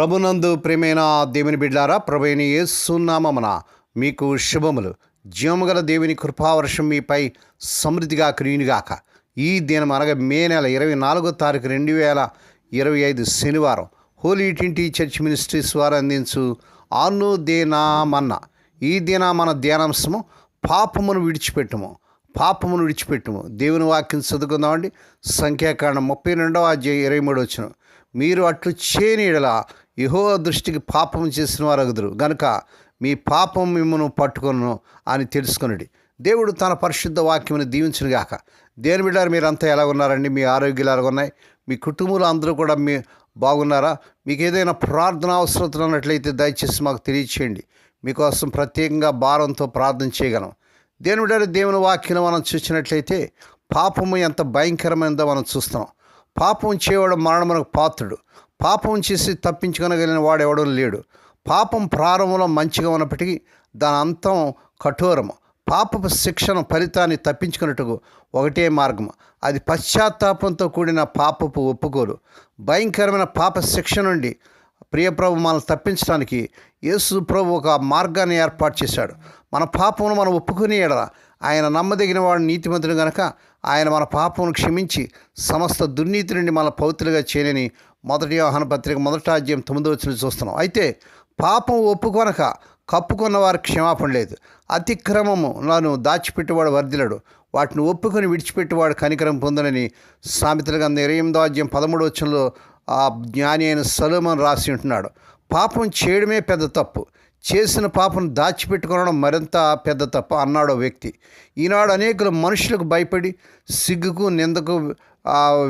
ప్రభునందు ప్రేమైన దేవుని బిడ్డారా ప్రభైన యేసునామమున మీకు శుభములు. జీవముగల దేవుని కృపావర్షం మీపై సమృద్ధిగా క్రీనిగాక ఈ దినం అనగా మే నెల ఇరవై నాలుగో తారీఖు రెండు వేల ఇరవై ఐదు శనివారం. హోలీ ట్వంటీ చర్చ్ మినిస్ట్రీస్ వారు అందించు ఆను దేనామన్న ఈ దిన మన ధ్యానాంశము పాపమును విడిచిపెట్టుము. పాపమును విడిచిపెట్టుము. దేవుని వాక్యం చదువుకుందామండి. సంఖ్యాకాండం ముప్పై రెండవ అధ్యాయం ఇరవై మూడు వచ్చిన మీరు అట్లు చేయని యహో దృష్టికి పాపం చేసిన వారు అగుదురు గనుక మీ పాపం మిమ్మను పట్టుకొను అని తెలుసుకొనుడి. దేవుడు తన పరిశుద్ధ వాక్యమును దీవించునుగాక. దేని బిడ్డారు మీరంతా ఎలా ఉన్నారండి? మీ ఆరోగ్యాలు ఎలా ఉన్నాయి? మీ కుటుంబంలో అందరూ కూడా మీ బాగున్నారా? మీకు ఏదైనా ప్రార్థన అవసరం ఉన్నట్లయితే దయచేసి మాకు తెలియచేయండి. మీకోసం ప్రత్యేకంగా భారంతో ప్రార్థన చేయగలం. దేని బిడ్డారు దేవుని వాక్యం మనం చూసినట్లయితే పాపము ఎంత భయంకరమైనదో మనం చూస్తున్నాం. పాపం చేయవాడు మరణమునకు పాత్రుడు. పాపం చేసి తప్పించుకొనగలిగిన వాడు ఎవడూ లేడు. పాపం ప్రారంభంలో మంచిగా ఉన్నప్పటికీ దాని అంతం కఠోరము పాపపు శిక్షను ఫలితాన్ని తప్పించుకున్నట్టుకు ఒకటే మార్గం. అది పశ్చాత్తాపంతో కూడిన పాపపు ఒప్పుకోలు. భయంకరమైన పాప శిక్ష నుండి ప్రియప్రభు మనల్ని తప్పించడానికి యేసు ప్రభు ఒక మార్గాన్ని ఏర్పాటు చేశాడు. మన పాపమును మనం ఒప్పుకుని ఎడల ఆయన నమ్మదగిన వాడు నీతిమంతుడు గనక ఆయన మన పాపమును క్షమించి సమస్త దుర్నీతి నుండి మన పవిత్రులుగా చేయని మొదటి వ్యవహాన పత్రిక మొదటి అధ్యాయం తొమ్మిదో వచ్చిన చూస్తున్నాం. అయితే పాపం ఒప్పుకొనక కప్పుకున్న వారికి క్షమాపణ లేదు. అతిక్రమము నన్ను దాచిపెట్టేవాడు వర్ధిలడు వాటిని ఒప్పుకొని విడిచిపెట్టేవాడు కనికరం పొందనని సామెతల గంధ ఇరవై ఎనిమిదో అధ్యాయం పదమూడు వచ్చంలో ఆ జ్ఞాని అయిన సలోమన్ రాసి ఉంటున్నాడు. పాపం చేయడమే పెద్ద తప్పు. చేసిన పాపం దాచిపెట్టుకోవడం మరింత పెద్ద తప్ప అన్నాడు వ్యక్తి. ఈనాడు అనేకులు మనుషులకు భయపడి సిగ్గుకు నిందకు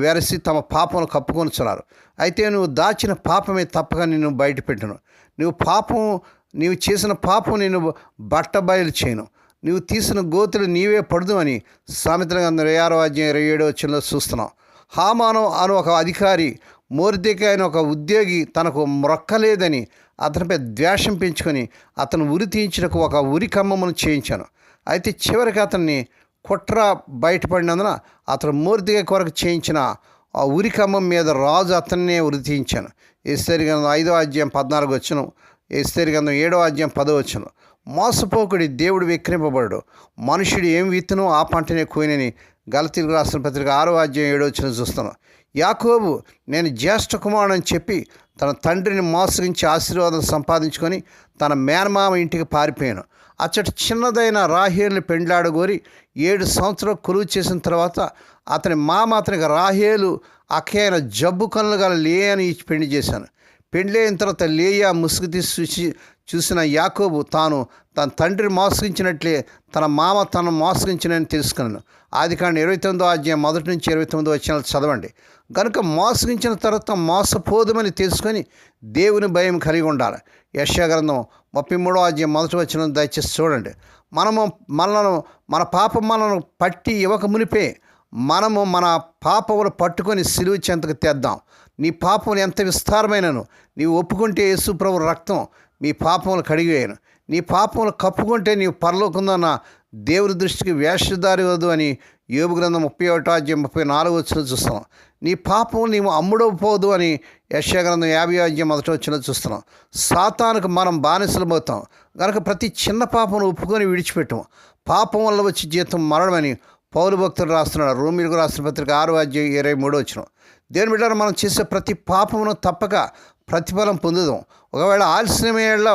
వెరసి తమ పాపను కప్పుకొనిచున్నారు అయితే నువ్వు దాచిన పాపమే తప్పగా నిన్ను బయటపెట్టను. నువ్వు పాపం నీవు చేసిన పాపం నేను బట్ట బయలు చేయను. నువ్వు తీసిన గోతులు నీవే పడదు అని సామెతల గంధం ఇరవై ఆరో అధ్యాయం ఇరవై ఏడో వచ్చిన చూస్తున్నాం. హామానం అని ఒక అధికారి మోర్దిక అయిన ఒక ఉద్యోగి తనకు మొక్కలేదని అతనిపై ద్వేషం పెంచుకొని అతను ఉరి తీయించడానికి ఒక ఉరి కమ్మమును చేయించాను. అయితే చివరికి అతన్ని కుట్ర బయటపడినందున అతను మూర్తిగా కొరకు చేయించిన ఆ ఉరి కమ్మం మీద రాజు అతన్నే ఉరి తీయించాను. ఏస్తరి గంధం ఐదో అధ్యాయం పద్నాలుగు వచ్చును. ఏస్తరి గంధం ఏడో అధ్యాయం పదో వచ్చును. మోసపోకుడి దేవుడు విక్రింపబడు మనుషుడు ఏం విత్తునో ఆ పంటనే కోయినని గలతీలు రాసిన పత్రిక ఆరో అధ్యాయం ఏడో వచ్చిన చూస్తాను. యాకోబు నేను జ్యేష్ఠ కుమారుడు అని చెప్పి తన తండ్రిని మోసగించి ఆశీర్వాదం సంపాదించుకొని తన మేనమామ ఇంటికి పారిపోయాను. అచ్చటి చిన్నదైన రాహేలుని పెండ్లాడగోరి ఏడు సంవత్సరాలు కొలువు చేసిన తర్వాత అతని మామ అతనికి రాహేలు అక్కైన జబ్బు కనులు గల అని ఇచ్చి పెళ్ళి చేశాను. పెండ్లి అయిన తర్వాత లేయా ముసుగు తీసి చూసి చూసిన యాకోబు తాను తన తండ్రి మోసగించినట్లే తన మామ తను మోసగించినని తెలుసుకున్నాను. ఆది కాండ ఇరవై తొమ్మిదో అధ్యాయం మొదటి నుంచి ఇరవై తొమ్మిదో వచ్చిన చదవండి. కనుక మోసగించిన తర్వాత మోసపోదుమని తెలుసుకొని దేవుని భయం కలిగి ఉండాలి. యశాగ్రంథం ముప్పై మూడో అధ్యాయం మొదటి వచ్చిన దయచేసి చూడండి. మనము మనలను మన పాపం మనను పట్టి ఇవ్వక మునిపే మనము మన పాపములు పట్టుకొని సిలువ చెంతకు తెద్దాం. నీ పాపములు ఎంత విస్తారమైనను నీవు ఒప్పుకుంటే యేసుప్రభు రక్తం మీ పాపములు కడిగివేయను నీ పాపములు కప్పుకుంటే నీవు పరలోకుందన్న దేవుని దృష్టికి వేషధారి వద్దు అని యోగు గ్రంథం ముప్పై ఒకటో అధ్యాయం ముప్పై నాలుగు వచ్చిన చూస్తున్నాం. నీ పాపం నీవు అమ్ముడవపోదు అని యశాగ్రంథం యాభై అధ్యాయం మొదట వచ్చిన చూస్తున్నాం. సాతానికి మనం బానిసలమవుతాం. కనుక ప్రతి చిన్న పాపను ఒప్పుకొని విడిచిపెట్టాం పాపం వల్ల వచ్చి జీతం మరణమని పౌరు భక్తులు రాస్తున్నాడు. రోమిలకు రాసిన పత్రిక ఆరు అధ్యాయం ఇరవై మూడో వచ్చిన దేని బిడ్డ మనం చేసే ప్రతి పాపమును తప్పక ప్రతిఫలం పొందుదాం. ఒకవేళ ఆలస్యమేళ్ళ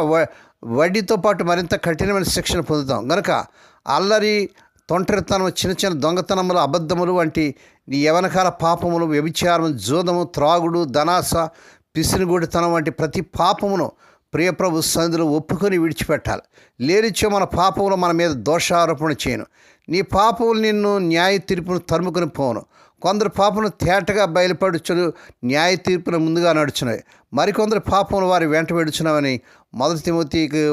వడ్డీతో పాటు మరింత కఠినమైన శిక్షణ పొందుతాం కనుక అల్లరి తొంటరితనం చిన్న చిన్న దొంగతనములు అబద్ధములు వంటి నీ యవనకాల పాపములు వ్యభిచారం జోదము త్రాగుడు ధనాస పిసినిగూడితనం వంటి ప్రతి పాపమును ప్రియప్రభు సందులు ఒప్పుకొని విడిచిపెట్టాలి. లేనిచ్చో మన పాపములు మన మీద దోషారోపణ చేయను. నీ పాపములు నిన్ను న్యాయ తీర్పును తరుముకొని పోను. కొందరు పాపను తేటగా బయలుపడుచులు న్యాయ తీర్పును ముందుగా నడుచున్నాయి మరికొందరు పాపములు వారి వెంట పెడుచున్నామని మొదటి తిమోతికి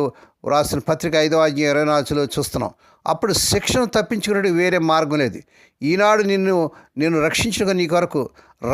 వ్రాసిన పత్రిక ఐదో అధ్యాయం ఇరవై నాలుగులో చూస్తున్నాం. అప్పుడు శిక్షను తప్పించుకునే వేరే మార్గం లేదు. ఈనాడు నిన్ను నేను రక్షించిన నీ కొరకు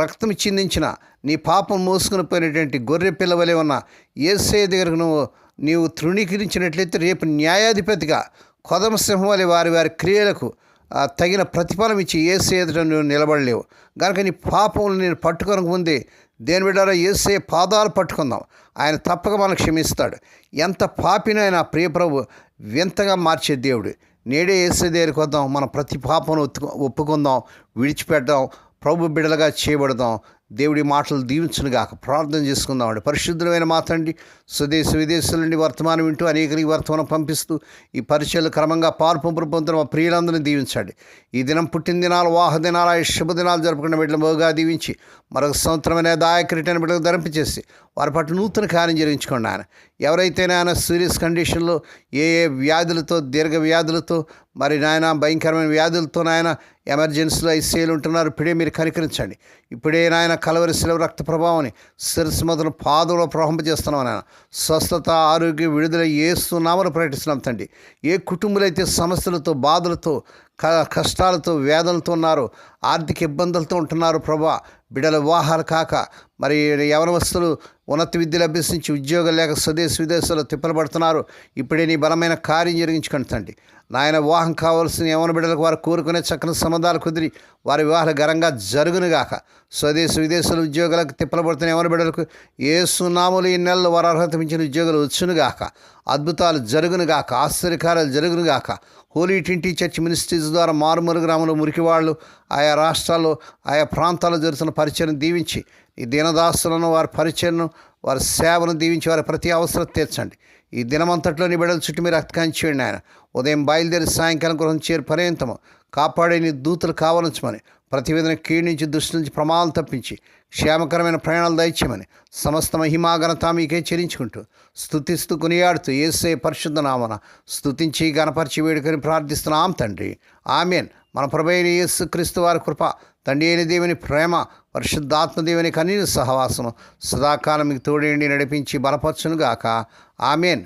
రక్తం చిందించిన నీ పాపం మోసుకుని పోయినటువంటి గొర్రె పిల్లవలే ఉన్న ఏసే దగ్గరకు నువ్వు నీవు తృణీకరించినట్లయితే రేపు న్యాయాధిపతిగా కొదమ సింహం వలె వారి వారి క్రియలకు తగిన ప్రతిఫలం ఇచ్చి ఏసే ఎదుట నువ్వు నిలబడలేవు. కనుక నీ పాపములు నేను పట్టుకొనక ముందే దేని బిడ్డారా ఏసే పాదాలు పట్టుకుందాం. ఆయన తప్పక మనకు క్షమిస్తాడు. ఎంత పాపినైనా ప్రియప్రభు వింతగా మార్చే దేవుడు. నేడే ఏసే దగ్గరికి వద్దాం. మన ప్రతి పాపను ఒత్తుకు ఒప్పుకుందాం. విడిచిపెడదాం. ప్రభు బిడలుగా చేయబడదాం. దేవుడి మాటలు దీవించునుగాక ప్రార్థన చేసుకుందామండి పరిశుద్ధమైన మాతండి స్వదేశ విదేశాల నుండి వర్తమానం వింటూ అనేకరికి వర్తమానం పంపిస్తూ ఈ పరిచయలు క్రమంగా పాల్పంపులు పొందుతున్న మా ప్రియులందరినీ దీవించండి. ఈ దినం పుట్టిన దినాలు వాహ దినాలు శుభ దినాలు జరుపుకున్న బిడ్డలు బోగా దీవించి మరొక సంవత్సరమైన దాయకరిటైన బిడ్డలు ధరింపచేసి వారి పట్ల నూతన కార్యం జరిగించుకోండి ఆయన ఎవరైతే నాయన సీరియస్ కండిషన్లో ఏ ఏ వ్యాధులతో దీర్ఘ వ్యాధులతో మరి నాయన భయంకరమైన వ్యాధులతో నాయన ఎమర్జెన్సీలో ఐసీఐలు ఉంటున్నారు ఇప్పుడే మీరు కనికరించండి. ఇప్పుడే నాయన కలవరి శిలవ రక్త ప్రభావాన్ని శిరస్సు మొదలు పాదంలో ప్రవహింపజేస్తున్నాం నాయన. స్వస్థత ఆరోగ్యం విడుదల ఏస్తున్నామని ప్రకటిస్తున్నాం తండ్రి. ఏ కుటుంబాలైతే సమస్యలతో బాధలతో క కష్టాలతో వేదనలతో ఉన్నారు ఆర్థిక ఇబ్బందులతో ఉంటున్నారు ప్రభా బిడల వివాహాలు కాక మరి యవనవస్తులు ఉన్నత విద్యలు అభ్యసించి ఉద్యోగం లేక స్వదేశ విదేశాల్లో తిప్పలు పడుతున్నారు ఇప్పుడే నీ బలమైన కార్యం జరిగించుకుంటండి నాయన వివాహం కావాల్సిన యవన బిడ్డలకు వారు కోరుకునే చక్కని సంబంధాలు కుదిరి వారి వివాహాలు ఘనంగా జరుగునుగాక. స్వదేశ విదేశాల ఉద్యోగాలకు తిప్పలబడుతున్న యవన బిడ్డలకు ఏ సునాములు ఈ నెలలు వారు అర్హత మించిన ఉద్యోగాలు వచ్చునుగాక. అద్భుతాలు జరుగునుగాక ఆశ్చర్యకారాలు జరుగునుగాక. హోలీ ట్వంటీ చర్చ్ మినిస్ట్రీస్ ద్వారా మారుమూల గ్రామంలో మురికివాళ్ళు ఆయా రాష్ట్రాల్లో ఆయా ప్రాంతాల్లో జరుగుతున్న పరిచయం దీవించి ఈ దీనదాసులను వారి పరిచయను వారి సేవను దీవించి వారి ప్రతి అవసరం తీర్చండి. ఈ దినమంతట్లో నీ చుట్టూ మీరు అతికాంచేయండి ఆయన ఉదయం బయలుదేరి సాయంకాలం గృహం చేరు పర్యంతము. కాపాడే నీ దూతలు కావాలించమని ప్రతివేదన నుంచి దృష్టి నుంచి ప్రమాదం తప్పించి క్షేమకరమైన ప్రయాణాలు దయచేయమని సమస్త మహిమాఘనత మీకే చెల్లించుకుంటూ స్తుతిస్తూ కొనియాడుతూ ఏసే పరిశుద్ధ నామన స్థుతించి గణపరిచి వేడుకొని ప్రార్థిస్తున్నాం తండ్రి. ఆమెన్. మన ప్రభైన యేసు క్రీస్తు వారి కృప తండ్రి అయిన దేవుని ప్రేమ పరిశుద్ధాత్మ దేవుని కనీన సహవాసము. సదాకాలం మీకు తోడేండి నడిపించి బలపరచునుగాక. ఆమెన్.